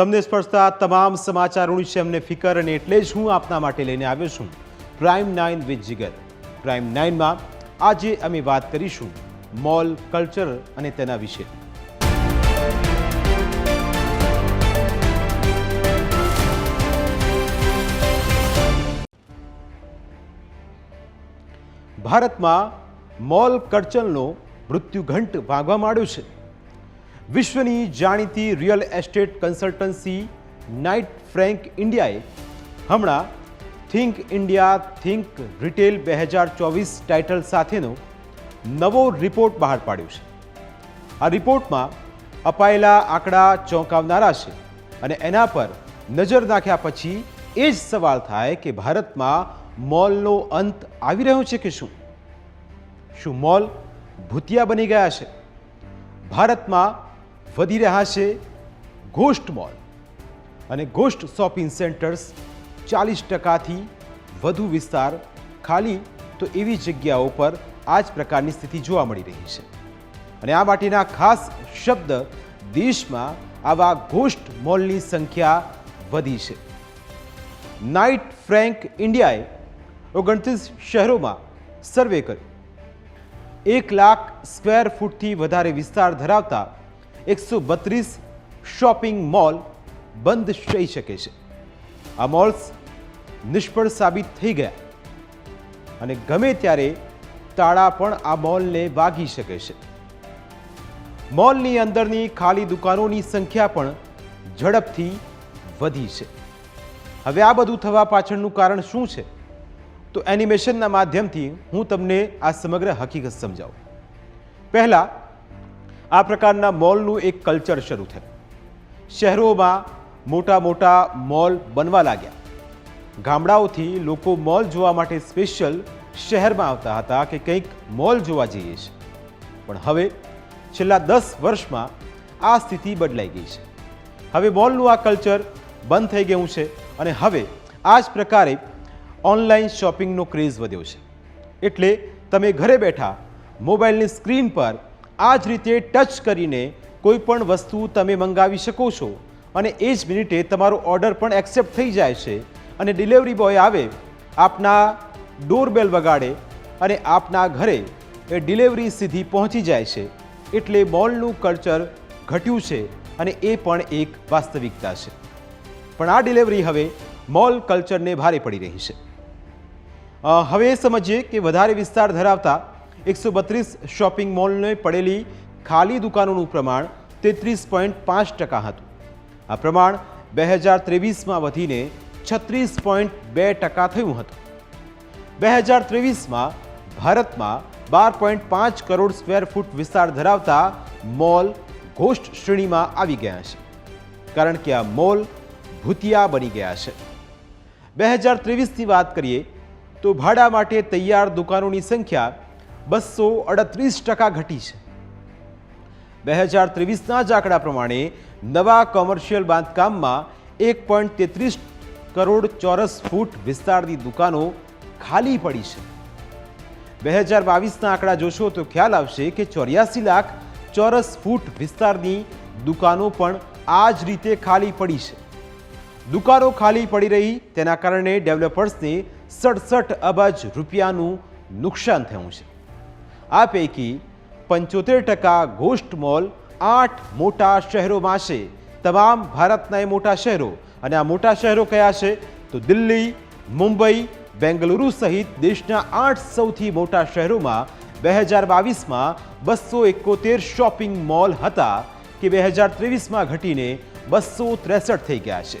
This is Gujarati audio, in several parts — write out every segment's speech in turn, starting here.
તમને સ્પર્શતા તમામ સમાચારોની છે અમને ફિકર અને એટલે જ હું આપના માટે લઈને આવ્યો છું. Prime nine with Jigar prime નાઇનમાં આજે અમે વાત કરીશું મોલ કલ્ચર અને તેના વિશે. ભારતમાં મોલ કલ્ચરનો મૃત્યુઘંટ વાગવા માંડ્યો છે. વિશ્વની જાણીતી real estate consultancy Knight Frank ઇન્ડિયાએ હમણાં થિંક ઇન્ડિયા, થિંક રિટેલ બે હજાર ચોવીસ ટાઇટલ સાથેનો નવો રિપોર્ટ બહાર પાડ્યો છે. આ રિપોર્ટમાં અપાયેલા આંકડા ચોંકાવનારા છે અને એના પર નજર નાખ્યા પછી એ જ સવાલ થાય કે ભારતમાં મોલનો અંત આવી રહ્યો છે કે શું? શું મોલ ભૂતિયા બની ગયા છે? ભારતમાં વધી રહ્યા છે. ગોસ્ટ મોલ અને ગોસ્ટ શોપિંગ સેન્ટર્સ ચાલીસ ટકાથી વધુ વિસ્તાર ખાલી તો એવી જગ્યાઓ પર આ જ પ્રકારની સ્થિતિ જોવા મળી રહી છે. અને આ માટેના ખાસ શબ્દ દેશમાં આવા ગોસ્ટ મોલની સંખ્યા વધી છે. નાઇટ ફ્રેન્ક ઇન્ડિયાએ ઓગણત્રીસ શહેરોમાં સર્વે કર્યો. એક લાખ સ્ક્વેર ફૂટથી વધારે વિસ્તાર ધરાવતા એકસો બત્રીસ શોપિંગ મોલ બંધ થઈ શકે છે. આ મોલ્સ નિષ્ફળ સાબિત થઈ ગયા અને ગમે ત્યારે તાળા પણ આ મોલને વાગી શકે છે. મોલની અંદરની ખાલી દુકાનોની સંખ્યા પણ ઝડપથી વધી છે. હવે આ બધું થવા પાછળનું કારણ શું છે? તો એનિમેશનના માધ્યમથી હું તમને આ સમગ્ર હકીકત સમજાવું. પહેલાં આ પ્રકારના મોલનું એક કલ્ચર શરૂ થયું. શહેરોમાં મોટા મોટા મોલ બનવા લાગ્યા. ગામડાઓથી લોકો મોલ જોવા માટે સ્પેશિયલ શહેરમાં આવતા હતા કે કંઈક મોલ જોવા જઈએ છે પણ હવે છેલ્લા દસ વર્ષમાં આ સ્થિતિ બદલાઈ ગઈ છે. હવે મોલનું આ કલ્ચર બંધ થઈ ગયું છે અને હવે આ જ પ્રકારે ઓનલાઈન શોપિંગનો ક્રેઝ વધ્યો છે. એટલે તમે ઘરે બેઠા મોબાઈલની સ્ક્રીન પર આ જ રીતે ટચ કરીને કોઈ પણ વસ્તુ તમે મંગાવી શકો છો. અને એ જ મિનિટે તમારો ઓર્ડર પણ એક્સેપ્ટ થઈ જાય છે અને ડિલિવરી બોય આવે, આપના ડોરબેલ વગાડે અને આપના ઘરે એ ડિલિવરી સીધી પહોંચી જાય છે. એટલે મોલનું કલ્ચર ઘટ્યું છે અને એ પણ એક વાસ્તવિકતા છે. પણ આ ડિલિવરી હવે મોલ કલ્ચરને ભારે પડી રહી છે. હવે સમજીએ કે વધારે વિસ્તાર ધરાવતા એકસો બત્રીસ શોપિંગ મોલને પડેલી ખાલી દુકાનોનું પ્રમાણ તેત્રીસ પોઈન્ટ પાંચ ટકા હતું. આ પ્રમાણ બે હજાર ત્રેવીસમાં વધીને છત્રીસ પોઈન્ટ બે ટકા થયું હતું. બે હજાર ત્રેવીસમાં ભારતમાં બાર પોઈન્ટ પાંચ કરોડ સ્ક્વેર ફૂટ વિસ્તાર ધરાવતા મોલ ઘોષ્ટ શ્રેણીમાં આવી ગયા છે, કારણ કે આ મોલ ભૂતિયા બની ગયા છે. બે હજાર ત્રેવીસની વાત કરીએ તો ભાડા માટે તૈયાર દુકાનોની સંખ્યા બસો અડત્રીસ ટકા ઘટી છે. બે હજાર ત્રેવીસના જ આંકડા પ્રમાણે નવા કોમર્શિયલ બાંધકામમાં એક પોઈન્ટ તેત્રીસ કરોડ ચોરસ ફૂટ વિસ્તારની દુકાનો ખાલી પડી છે. બે હજાર બાવીસના આંકડા જોશો તો ખ્યાલ આવશે કે ચોર્યાસી લાખ ચોરસ ફૂટ વિસ્તારની દુકાનો પણ આ જ રીતે ખાલી પડી છે. દુકાનો ખાલી પડી રહી તેના કારણે ડેવલપર્સને સડસઠ અબજ રૂપિયાનું નુકસાન થયું છે. આ પૈકી પંચોતેર ટકા ગોસ્ટ મોલ આઠ મોટા શહેરોમાં છે. તમામ ભારતના એ મોટા શહેરો. અને આ મોટા શહેરો કયા છે? તો દિલ્હી, મુંબઈ, બેંગલુરુ સહિત દેશના આઠ સૌથી મોટા શહેરોમાં બે હજાર બાવીસમાં બસો એકોતેર શોપિંગ મોલ હતા કે બે હજાર ત્રેવીસમાં ઘટીને બસો ત્રેસઠ થઈ ગયા છે.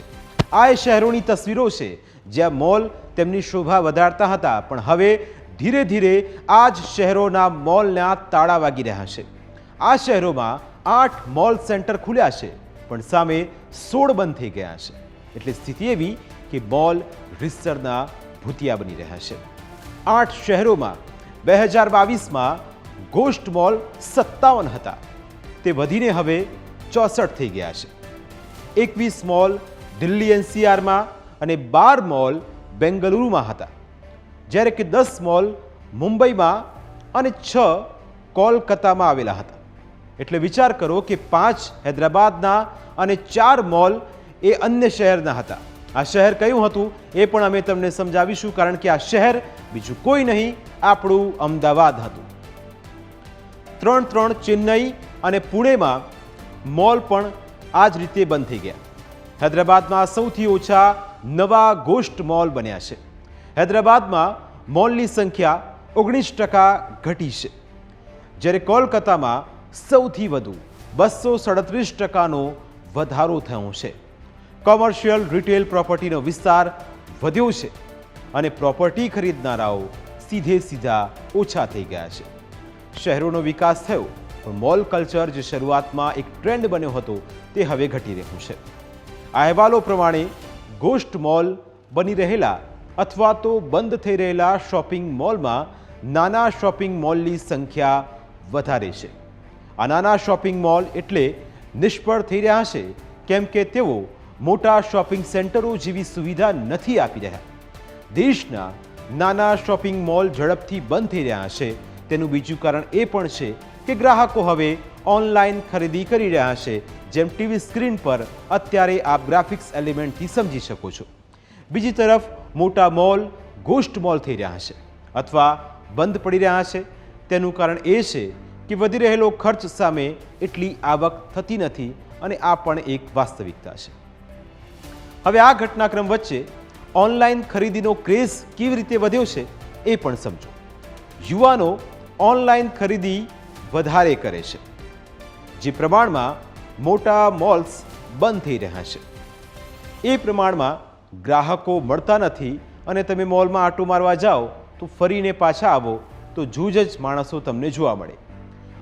આ એ શહેરોની તસવીરો છે જ્યાં મોલ તેમની શોભા વધારતા હતા. પણ હવે ધીરે ધીરે આ જ શહેરોના મોલના તાળા વાગી રહ્યા છે. આ શહેરોમાં આઠ મોલ સેન્ટર ખુલ્યા છે, પણ સામે સોળ બંધ થઈ ગયા છે. એટલે સ્થિતિ એવી કે મોલ રીતસરના ભૂતિયા બની રહ્યા છે. આઠ શહેરોમાં બે હજાર બાવીસમાં ગોસ્ટ મોલ સત્તાવન હતા. તે વધીને હવે ચોસઠ થઈ ગયા છે. એકવીસ મોલ દિલ્હી એનસીઆરમાં અને બાર મોલ બેંગલુરુમાં હતા. જ્યારે કે દસ મોલ મુંબઈમાં અને છ કોલકાતામાં આવેલા હતા. એટલે વિચાર કરો કે પાંચ હૈદરાબાદના અને ચાર મોલ એ અન્ય શહેરના હતા. આ શહેર કયું હતું એ પણ અમે તમને સમજાવીશું કારણ કે આ શહેર બીજું કોઈ નહીં, આપણું અમદાવાદ હતું. ત્રણ ત્રણ ચેન્નઈ અને પુણેમાં મોલ પણ આ જ રીતે બંધ થઈ ગયા. હૈદરાબાદમાં સૌથી ઓછા નવા ગોષ્ઠ મોલ બન્યા છે. હૈદરાબાદમાં મોલની સંખ્યા ઓગણીસ ટકા ઘટી છે. જ્યારે કોલકાતામાં સૌથી વધુ બસો સડત્રીસ ટકાનો વધારો થયો છે. કોમર્શિયલ રિટેલ પ્રોપર્ટીનો વિસ્તાર વધ્યો છે અને પ્રોપર્ટી ખરીદનારાઓ સીધે સીધા ઓછા થઈ ગયા છે. શહેરોનો વિકાસ થયો, પણ મોલ કલ્ચર જે શરૂઆતમાં એક ટ્રેન્ડ બન્યો હતો તે હવે ઘટી રહ્યું છે. અહેવાલો પ્રમાણે ગોસ્ટ મોલ બની રહેલા અથવા તો બંધ થઈ રહેલા શોપિંગ મોલમાં નાના શોપિંગ મોલની સંખ્યા વધારે છે. આ નાના શોપિંગ મોલ એટલે નિષ્ફળ થઈ રહ્યા છે, કેમ કે તેઓ મોટા શોપિંગ સેન્ટરો જેવી સુવિધા નથી આપી રહ્યા. દેશના નાના શોપિંગ મોલ ઝડપથી બંધ થઈ રહ્યા છે. તેનું બીજું કારણ એ પણ છે કે ગ્રાહકો હવે ઓનલાઈન ખરીદી કરી રહ્યા છે, જેમ ટીવી સ્ક્રીન પર અત્યારે આપ ગ્રાફિક્સ એલિમેન્ટથી સમજી શકો છો. બીજી તરફ મોટા મોલ ગોસ્ટ મોલ થઈ રહ્યા છે અથવા બંધ પડી રહ્યા છે તેનું કારણ એ છે કે વધી રહેલો ખર્ચ સામે એટલી આવક થતી નથી અને આ પણ એક વાસ્તવિકતા છે. હવે આ ઘટનાક્રમ વચ્ચે ઓનલાઈન ખરીદીનો ક્રેઝ કેવી રીતે વધ્યો છે એ પણ સમજો. યુવાનો ઓનલાઈન ખરીદી વધારે કરે છે. જે પ્રમાણમાં મોટા મોલ્સ બંધ થઈ રહ્યા છે. એ પ્રમાણમાં ગ્રાહકો મળતા નથી અને તમે મોલમાં આટો મારવા જાઓ, તો ફરીને પાછા આવો, તો જૂજ જ માણસો તમને જોવા મળે.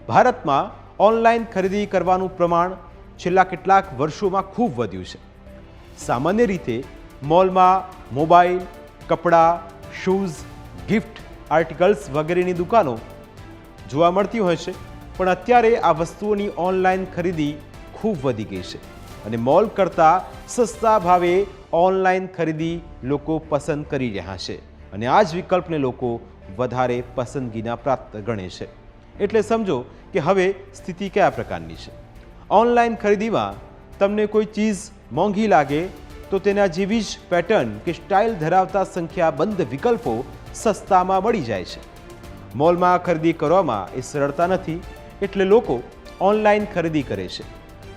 ભારતમાં ઓનલાઈન ખરીદી કરવાનું પ્રમાણ છેલ્લા કેટલાક વર્ષોમાં ખૂબ વધ્યું છે. સામાન્ય રીતે મોલમાં મોબાઈલ, કપડાં, શૂઝ, ગિફ્ટ, આર્ટિકલ્સ વગેરેની દુકાનો જોવા મળતી હોય છે, પણ અત્યારે આ વસ્તુઓની ઓનલાઈન ખરીદી ખૂબ વધી ગઈ છે. અને મોલ કરતાં સસ્તા ભાવે ઓનલાઈન ખરીદી લોકો પસંદ કરી રહ્યા છે. અને આ જ વિકલ્પને લોકો વધારે પસંદગીના પ્રાપ્ત ગણે છે. એટલે સમજો કે હવે સ્થિતિ કયા પ્રકારની છે. ઓનલાઈન ખરીદીમાં તમને કોઈ ચીજ મોંઘી લાગે તો તેના જેવી જ પેટર્ન કે સ્ટાઇલ ધરાવતા સંખ્યાબંધ વિકલ્પો સસ્તામાં મળી જાય છે. મોલમાં ખરીદી કરવામાં એ સરળતા નથી, એટલે લોકો ઓનલાઈન ખરીદી કરે છે.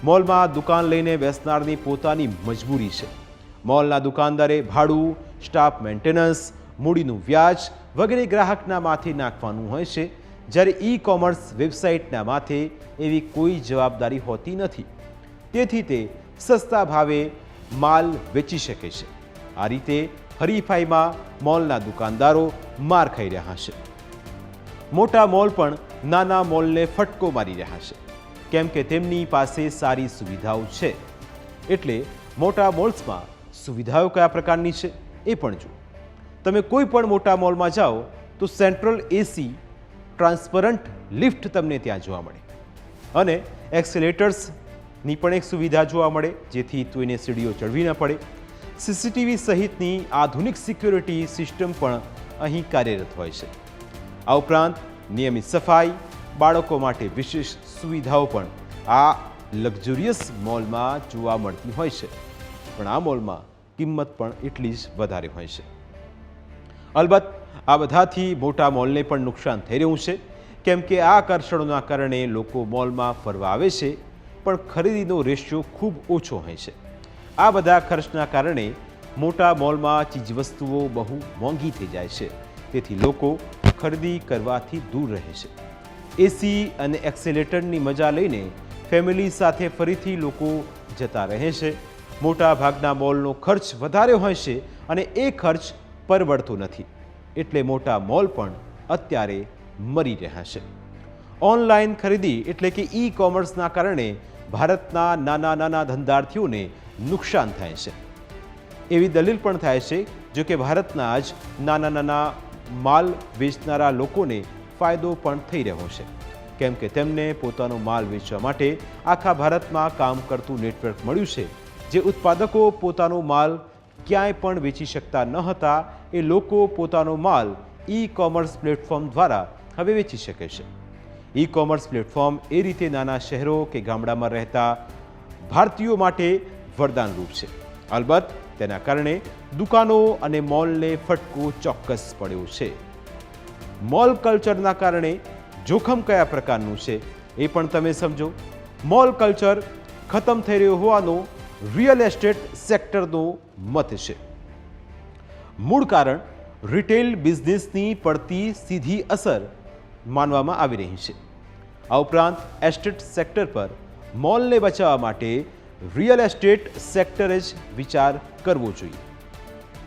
મોલમાં દુકાન લઈને બેસનારની પોતાની મજબૂરી છે. મોલના દુકાનદારે ભાડું, સ્ટાફ મેન્ટેનન્સ, મૂડીનું વ્યાજ વગેરે ગ્રાહકના માથે નાખવાનું હોય છે. જ્યારે ઈ કોમર્સ વેબસાઇટના માથે એવી કોઈ જવાબદારી હોતી નથી. તેથી તે સસ્તા ભાવે માલ વેચી શકે છે. આ રીતે હરીફાઈમાં મોલના દુકાનદારો માર ખાઈ રહ્યા છે. મોટા મોલ પણ નાના મોલને ફટકો મારી રહ્યા છે. કેમ કે તેમની પાસે સારી સુવિધાઓ છે. એટલે મોટા મોલ્સમાં સુવિધાઓ કયા પ્રકારની છે એ પણ જુઓ. તમે કોઈ પણ મોટા મોલમાં જાઓ તો સેન્ટ્રલ એસી ટ્રાન્સપરન્ટ લિફ્ટ તમને ત્યાં જોવા મળે. અને એક્સેલેટર્સની પણ એક સુવિધા જોવા મળે, જેથી કોઈને સીડીઓ ચડવી ન પડે. સીસીટીવી સહિતની આધુનિક સિક્યોરિટી સિસ્ટમ પણ અહીં કાર્યરત હોય છે. આ ઉપરાંત નિયમિત સફાઈ બાળકો માટે વિશેષ સુવિધાઓ પણ આ લક્ઝુરિયસ મોલમાં જોવા મળતી હોય છે. પણ આ મોલમાં કિંમત પણ એટલી જ વધારે હોય છે. અલબત્ત, આ બધાથી મોટા મોલને પણ નુકસાન થઈ રહ્યું છે. કેમ કે આ આકર્ષણોના કારણે લોકો મોલમાં ફરવા આવે છે, પણ ખરીદીનો રેશિયો ખૂબ ઓછો હોય છે. આ બધા ખર્ચના કારણે મોટા મોલમાં ચીજવસ્તુઓ બહુ મોંઘી થઈ જાય છે. તેથી લોકો ખરીદી કરવાથી દૂર રહે છે. એસી અને એક્સેલેટરની મજા લઈને ફેમિલી સાથે ફરીથી લોકો જતા રહે છે. મોટા ભાગના મોલનો ખર્ચ વધારે હોય છે અને એ ખર્ચ પરવડતો નથી. એટલે મોટા મોલ પણ અત્યારે મરી રહ્યા છે. ઓનલાઈન ખરીદી એટલે કે ઈ કોમર્સના કારણે ભારતના નાના નાના ધંધાર્થીઓને નુકસાન થાય છે. એવી દલીલ પણ થાય છે જો કે ભારતના જ નાના નાના માલ વેચનારા લોકોને ફાયદો પણ થઈ રહ્યો છે. કેમ કે તેમને પોતાનો માલ વેચવા માટે આખા ભારતમાં કામ કરતું નેટવર્ક મળ્યું છે. જે ઉત્પાદકો પોતાનો માલ ક્યાંય પણ વેચી શકતા ન હતા, એ લોકો પોતાનો માલ ઈ કોમર્સ પ્લેટફોર્મ દ્વારા હવે વેચી શકે છે. ઈ કોમર્સ પ્લેટફોર્મ એ રીતે નાના શહેરો કે ગામડામાં રહેતા ભારતીયો માટે વરદાનરૂપ છે. અલબત્ત તેના કારણે દુકાનો અને મોલને ફટકો ચોક્કસ પડ્યો છે. મોલ કલ્ચરના કારણે જોખમ કયા પ્રકારનું છે એ પણ તમે સમજો. મોલ કલ્ચર ખતમ થઈ રહ્યો હોવાનો રિયલ એસ્ટેટ સેક્ટરનો મત છે. મૂળ કારણ રિટેલ બિઝનેસની પડતી સીધી અસર માનવામાં આવી રહી છે. આ ઉપરાંત એસ્ટેટ સેક્ટર પર મોલને બચાવવા માટે રિયલ એસ્ટેટ સેક્ટરે જ વિચાર કરવો જોઈએ.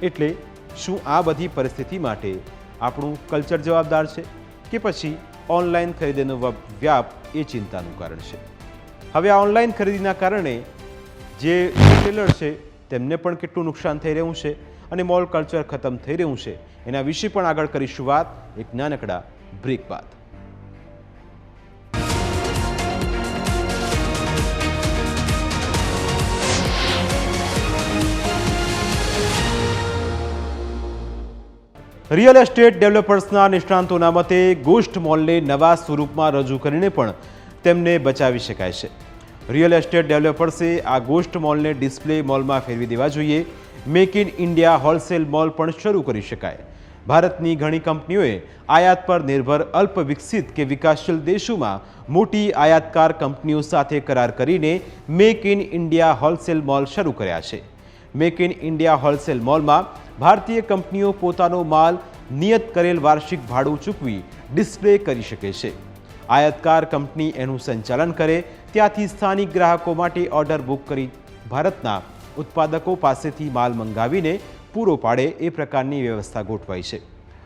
એટલે શું આ બધી પરિસ્થિતિ માટે આપણું કલ્ચર જવાબદાર છે કે પછી ઓનલાઈન ખરીદીનો વ્યાપ એ ચિંતાનું કારણ છે. હવે આ ઓનલાઈન ખરીદીના કારણે જે રિટેલર છે તેમને પણ કેટલું નુકસાન થઈ રહ્યું છે અને મોલ કલ્ચર ખતમ થઈ રહ્યું છે. એના વિશે પણ આગળ કરીશું વાત. એક નાનકડા બ્રેક બાદ. રિયલ એસ્ટેટ ડેવલપર્સના નિષ્ણાંતોના મતે ગોસ્ટ મોલને નવા સ્વરૂપમાં રજૂ કરીને પણ તેમને બચાવી શકાય છે. રિયલ એસ્ટેટ ડેવલપર્સે આ ગોસ્ટ મોલને ડિસ્પ્લે મોલમાં ફેરવી દેવા જોઈએ. Make in India wholesale mall પણ શરૂ કરી શકાય. ભારતની ઘણી કંપનીઓએ આયાત પર નિર્ભર અલ્પ વિકસિત કે વિકાસશીલ દેશોમાં મોટી આયાતકાર કંપનીઓ સાથે કરાર કરીને make in India wholesale mall શરૂ કર્યા છે. મેક ઇન ઇન્ડિયા હોલસેલ મોલમાં ભારતીય કંપનીઓ પોતાનો માલ નિયત કરેલ વાર્ષિક ભાડું ચૂકવી ડિસ્પ્લે કરી શકે છે. આયાતકાર કંપની એનું સંચાલન કરે, ત્યાંથી સ્થાનિક ગ્રાહકો માટે ઓર્ડર બુક કરી ભારતના ઉત્પાદકો પાસેથી માલ મંગાવીને પૂરો પાડે એ પ્રકારની વ્યવસ્થા ગોઠવાઈ છે.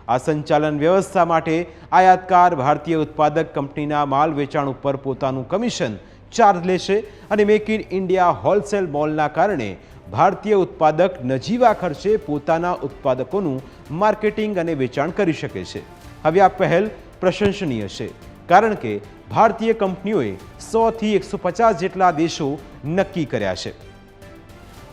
આ સંચાલન વ્યવસ્થા માટે આયાતકાર ભારતીય ઉત્પાદક કંપનીના માલ વેચાણ ઉપર પોતાનું કમિશન ચાર્જ લેશે અને મેક ઇન ઇન્ડિયા હોલસેલ મોલના કારણે ભારતીય ઉત્પાદક નજીવા ખર્ચે પોતાના ઉત્પાદકોનું માર્કેટિંગ અને વેચાણ કરી શકે છે. હવે આ પહેલ પ્રશંસનીય છે, કારણ કે ભારતીય કંપનીઓએ સોથી એકસો પચાસ જેટલા દેશો નક્કી કર્યા છે.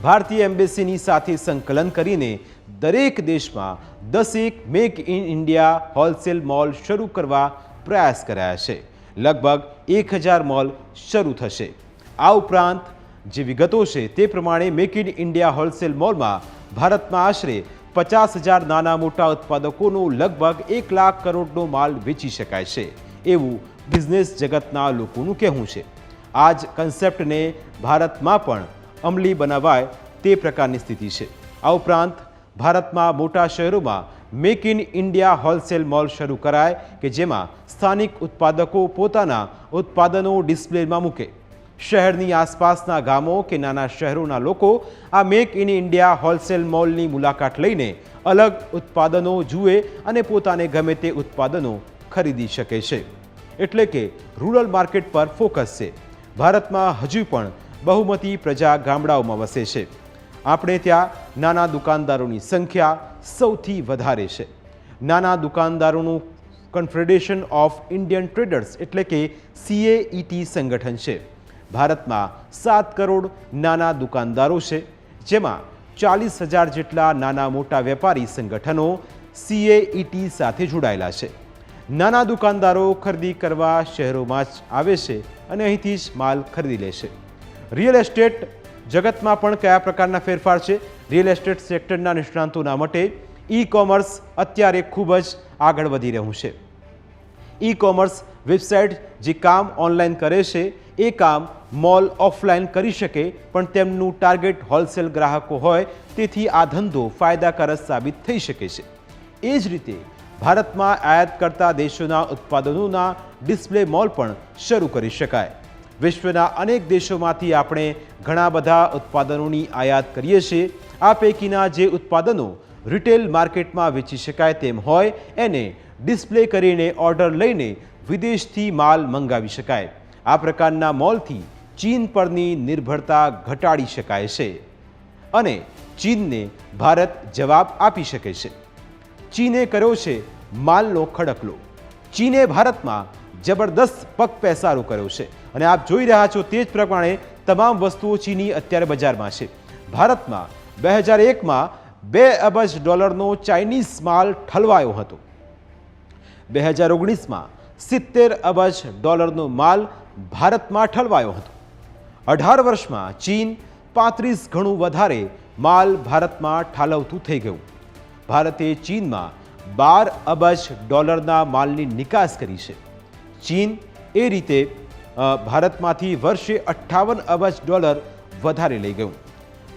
ભારતીય એમ્બેસીની સાથે સંકલન કરીને દરેક દેશમાં દસેક make in India wholesale mall શરૂ કરવા પ્રયાસ કરાયા છે. લગભગ એક હજાર મોલ શરૂ થશે. આ ઉપરાંત જે વિગતો છે તે પ્રમાણે મેક ઇન ઇન્ડિયા હોલસેલ મોલમાં ભારતમાં આશરે પચાસ હજાર નાના મોટા ઉત્પાદકોનો લગભગ એક લાખ કરોડનો માલ વેચી શકાય છે. એવું બિઝનેસ જગતના લોકોનું કહેવું છે. આ જ કન્સેપ્ટને ભારતમાં પણ અમલી બનાવાય તે પ્રકારની સ્થિતિ છે. આ ઉપરાંત ભારતમાં મોટા શહેરોમાં make in India wholesale mall શરૂ કરાય કે જેમાં સ્થાનિક ઉત્પાદકો પોતાના ઉત્પાદનો ડિસ્પ્લેમાં મૂકે. શહેરની આસપાસના ગામો કે નાના શહેરોના લોકો આ મેક ઇન ઇન્ડિયા હોલસેલ મોલની મુલાકાત લઈને અલગ ઉત્પાદનો જુએ અને પોતાને ગમે તે ઉત્પાદનો ખરીદી શકે છે. એટલે કે રૂરલ માર્કેટ પર ફોકસ છે. ભારતમાં હજુ પણ બહુમતી પ્રજા ગામડાઓમાં વસે છે. આપણે ત્યાં નાના દુકાનદારોની સંખ્યા સૌથી વધારે છે. નાના દુકાનદારોનું કન્ફેડરેશન ઓફ ઇન્ડિયન ટ્રેડર્સ એટલે કે સીએઈટી સંગઠન છે. ભારતમાં સાત કરોડ નાના દુકાનદારો છે, જેમાં ચાલીસ હજાર જેટલા નાના મોટા વેપારી સંગઠનો સીએઈટી સાથે જોડાયેલા છે. નાના દુકાનદારો ખરીદી કરવા શહેરોમાં જ આવે છે અને અહીંથી જ માલ ખરીદી લે છે. રિયલ એસ્ટેટ જગતમાં પણ કયા પ્રકારના ફેરફાર છે? રિયલ એસ્ટેટ સેક્ટરના નિષ્ણાંતોના મતે ઈ કોમર્સ અત્યારે ખૂબ જ આગળ વધી રહ્યું છે. ઈ કોમર્સ વેબસાઇટ જે કામ ઓનલાઈન કરે છે, એ કામ મોલ ઓફલાઈન કરી શકે, પણ તેમનું ટાર્ગેટ હોલસેલ ગ્રાહકો હોય, તેથી આ ધંધો ફાયદાકારક સાબિત થઈ શકે છે. એ જ રીતે, ભારતમાં આયાત કરતા દેશોના ઉત્પાદનોના ડિસ્પ્લે મોલ પણ શરૂ કરી શકાય. વિશ્વના અનેક દેશોમાંથી આપણે ઘણા બધા ઉત્પાદનોની આયાત કરીએ છીએ. આ પૈકીના જે ઉત્પાદનો રિટેલ માર્કેટમાં વેચી શકાય તેમ હોય, એને ડિસ્પ્લે કરીને ઓર્ડર લઈને વિદેશથી માલ મંગાવી શકાય. આ પ્રકારના મોલથી ચીન પરની નિર્ભરતા ઘટાડી શકાય છે અને ચીનને ભારત જવાબ આપી શકે છે. ચીને કર્યો છે માલનો ખડકલો. ચીને ભારતમાં જબરદસ્ત પગ પેસારો કર્યો છે અને આપ જોઈ રહ્યા છો તે જ પ્રમાણે તમામ વસ્તુઓ ચીની અત્યારે બજારમાં છે. ભારતમાં બે હજાર એકમાં બે અબજ ડોલરનો ચાઇનીઝ માલ ઠલવાયો હતો. બે હજાર ઓગણીસમાં સિત્તેર અબજ ડોલરનો માલ ભારતમાં ઠલવાયો હતો. અઢાર વર્ષમાં ચીન પાંત્રીસ ગણું વધારે માલ ભારતમાં ઠાલવતું થઈ ગયું. ભારતે ચીનમાં બાર અબજ ડોલરના માલની નિકાસ કરી છે. ચીન એ રીતે ભારતમાંથી વર્ષે અઠ્ઠાવન અબજ ડોલર વધારે લઈ ગયું.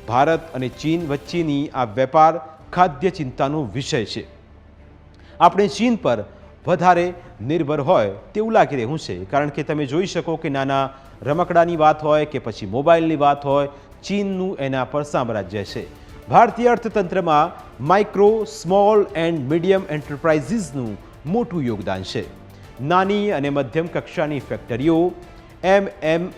ભારત અને ચીન વચ્ચેની આ વેપાર ખાદ્ય ચિંતાનો વિષય છે. આપણે ચીન પર વધારે નિર્ભર હોય તેવું લાગી રહ્યું છે. કારણ કે તમે જોઈ શકો કે નાના રમકડાની વાત હોય કે પછી મોબાઈલની વાત હોય, ચીનનું એના પર સામ્રાજ્ય છે. ભારતીય અર્થતંત્રમાં માઇક્રો સ્મોલ એન્ડ મીડિયમ એન્ટરપ્રાઇઝીસનું મોટું યોગદાન છે. નાની અને મધ્યમ કક્ષાની ફેક્ટરીઓ એમ એમ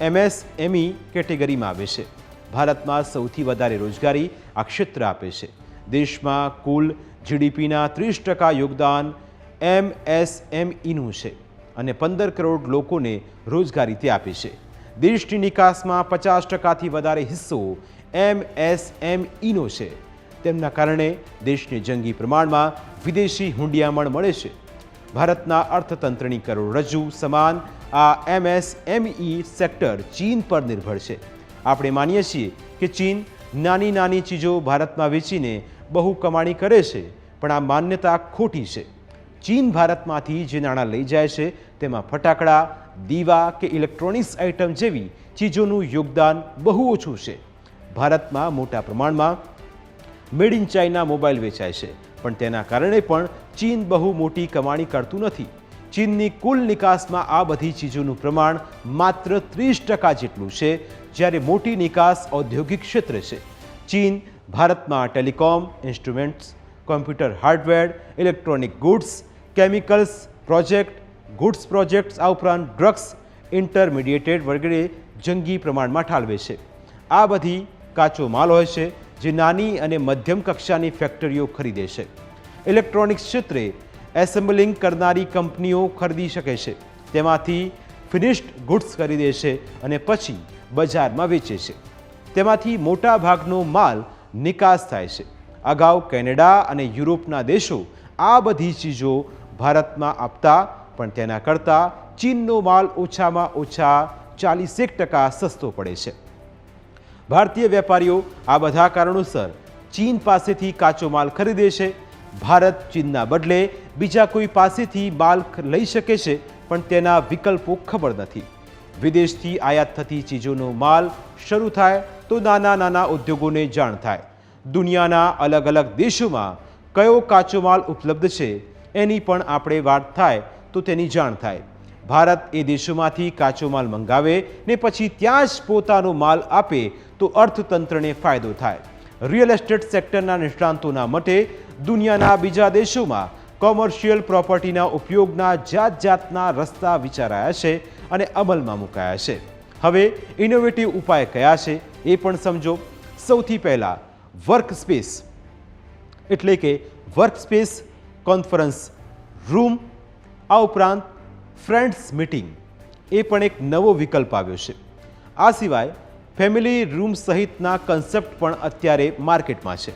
એમએસએમઈ કેટેગરીમાં આવે છે. ભારતમાં સૌથી વધારે રોજગારી આ ક્ષેત્ર આપે છે. દેશમાં કુલ જીડીપીના ત્રીસ ટકા યોગદાન એમએસએમઈનું છે અને પંદર કરોડ લોકોને રોજગારી તે આપે છે. દેશની નિકાસમાં પચાસ ટકાથી વધારે હિસ્સો એમએસએમઈનો છે. તેમના કારણે દેશને જંગી પ્રમાણમાં વિદેશી હુંડિયામણ મળે છે. ભારતના અર્થતંત્રની કરોડરજ્જુ સમાન આ એમએસએમઈ સેક્ટર ચીન પર નિર્ભર છે. આપણે માનીએ છીએ કે ચીન નાની નાની ચીજો ભારતમાં વેચીને બહુ કમાણી કરે છે, પણ આ માન્યતા ખોટી છે. ચીન ભારતમાંથી જે નાણાં લઈ જાય છે, તેમાં ફટાકડા, દીવા કે ઇલેક્ટ્રોનિક્સ આઇટમ જેવી ચીજોનું યોગદાન બહુ ઓછું છે. ભારતમાં મોટા પ્રમાણમાં મેડ ઇન ચાઇના મોબાઈલ વેચાય છે, પણ તેના કારણે પણ ચીન બહુ મોટી કમાણી કરતું નથી. ચીનની કુલ નિકાસમાં આ બધી ચીજોનું પ્રમાણ માત્ર ત્રીસ ટકા જેટલું છે, જ્યારે મોટી નિકાસ ઔદ્યોગિક ક્ષેત્ર છે. ચીન ભારતમાં telecom, instruments, computer hardware, electronic goods chemicals project goods projects આ ઉપરાંત ડ્રગ્સ ઇન્ટરમિડિએટેડ વગેરે જંગી પ્રમાણમાં ઠાલવે છે. આ બધી કાચો માલ હોય છે જે નાની અને મધ્યમ કક્ષાની ફેક્ટરીઓ ખરીદે છે. ઇલેક્ટ્રોનિક્સ ક્ષેત્રે એસેમ્બલિંગ કરનારી કંપનીઓ ખરીદી શકે છે. તેમાંથી ફિનિશ્ડ ગુડ્સ ખરીદે છે અને પછી બજારમાં વેચે છે. તેમાંથી મોટા ભાગનો માલ નિકાસ થાય છે. અગાઉ કેનેડા અને યુરોપના દેશો આ બધી ચીજો ભારતમાં આપતા, પણ તેના કરતાં ચીનનો માલ ઓછામાં ઓછા ચાલીસેક ટકા સસ્તો પડે છે. ભારતીય વેપારીઓ આ બધા કારણોસર ચીન પાસેથી કાચો માલ ખરીદે છે. ભારત ચીનના બદલે બીજા કોઈ પાસેથી માલ લઈ શકે છે, પણ તેના વિકલ્પો ખબર નથી. વિદેશથી આયાત થતી ચીજોનો માલ શરૂ થાય તો નાના નાના ઉદ્યોગોને જાણ થાય. દુનિયાના અલગ અલગ દેશોમાં કયો કાચો માલ ઉપલબ્ધ છે એની પણ આપણે વાત થાય તો તેની જાણ થાય. ભારત એ દેશોમાંથી કાચો માલ મંગાવે ને પછી ત્યાં જ પોતાનો માલ આપે તો અર્થતંત્રને ફાયદો થાય. રિયલ એસ્ટેટ સેક્ટરના નિષ્ણાંતોના મતે, દુનિયાના બીજા દેશોમાં કોમર્શિયલ પ્રોપર્ટીના ઉપયોગના જાત જાતના રસ્તા વિચારાયા છે અને અમલમાં મુકાયા છે. હવે ઇનોવેટિવ ઉપાય કયા છે એ પણ સમજો. સૌથી પહેલાં વર્ક સ્પેસ એટલે કે વર્ક સ્પેસ કોન્ફરન્સ રૂમ આ ઉપરાંત ફ્રેન્ડ્સ મીટિંગ એ પણ એક નવો વિકલ્પ આવ્યો છે. આ સિવાય ફેમિલી રૂમ સહિતના કન્સેપ્ટ પણ અત્યારે માર્કેટમાં છે.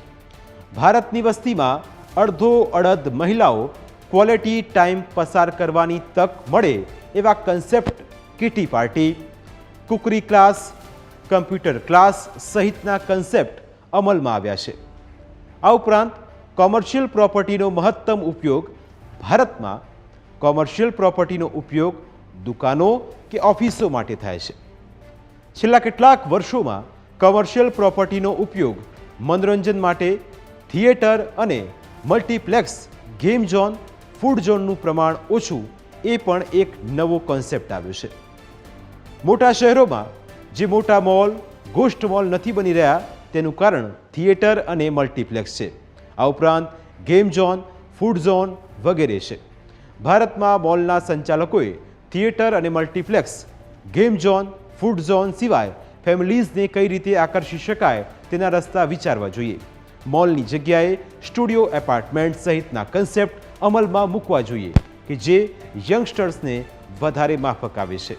ભારતની વસ્તીમાં અડધો અડધ મહિલાઓ ક્વોલિટી ટાઈમ પસાર કરવાની તક મળે એવા concept kitty party cookery class computer class સહિતના કન્સેપ્ટ અમલમાં આવ્યા છે. આ ઉપરાંત કોમર્શિયલ પ્રોપર્ટીનો મહત્તમ ઉપયોગ ભારતમાં કોમર્શિયલ પ્રોપર્ટીનો ઉપયોગ દુકાનો કે ઓફિસો માટે થાય છે. છેલ્લા કેટલાક વર્ષોમાં કોમર્શિયલ પ્રોપર્ટીનો ઉપયોગ મનોરંજન માટે, થિયેટર અને મલ્ટીપ્લેક્સ ગેમ ઝોન, ફૂડ ઝોનનું પ્રમાણ ઓછું એ પણ એક નવો કોન્સેપ્ટ આવ્યો છે. મોટા શહેરોમાં જે મોટા મોલ, ગોષ્ઠ મોલ નથી બની રહ્યા, તેનું કારણ થિયેટર અને મલ્ટીપ્લેક્સ છે. આ ઉપરાંત ગેમ ઝોન, ફૂડ ઝોન વગેરે છે. ભારતમાં મોલના સંચાલકોએ થિયેટર અને multiplex, game zone, food zone સિવાય ફેમિલીઝને કઈ રીતે આકર્ષી શકાય તેના રસ્તા વિચારવા જોઈએ. મોલની જગ્યાએ સ્ટુડિયો એપાર્ટમેન્ટ સહિતના કન્સેપ્ટ અમલમાં મૂકવા જોઈએ કે જે યંગસ્ટર્સને વધારે માફક આવે છે.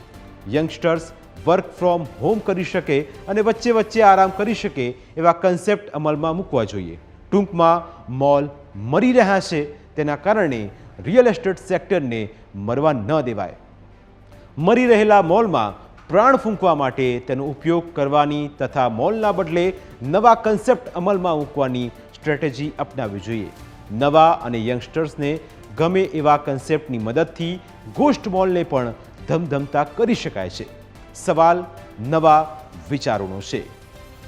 યંગસ્ટર્સ વર્ક ફ્રોમ હોમ કરી શકે અને વચ્ચે વચ્ચે આરામ કરી શકે એવા કન્સેપ્ટ અમલમાં મૂકવા જોઈએ. ટૂંકમાં મોલ મરી રહ્યા છે. તેના કારણે રિયલ એસ્ટેટ સેક્ટરને મરવા ન દેવાય. મરી રહેલા મોલમાં પ્રાણ ફૂંકવા માટે તેનો ઉપયોગ કરવાની તથા મોલના બદલે નવા કન્સેપ્ટ અમલમાં મૂકવાની સ્ટ્રેટેજી અપનાવવી જોઈએ. નવા અને યંગસ્ટર્સને ગમે એવા કન્સેપ્ટની મદદથી ગોસ્ટ મોલને પણ ધમધમતા કરી શકાય છે. સવાલ નવા વિચારોનો છે.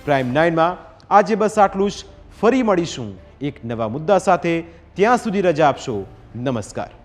પ્રાઇમ નાઇનમાં આજે બસ આટલું જ. ફરી મળીશું એક નવા મુદ્દા સાથે. ત્યાં સુધી રજા આપશો. નમસ્કાર.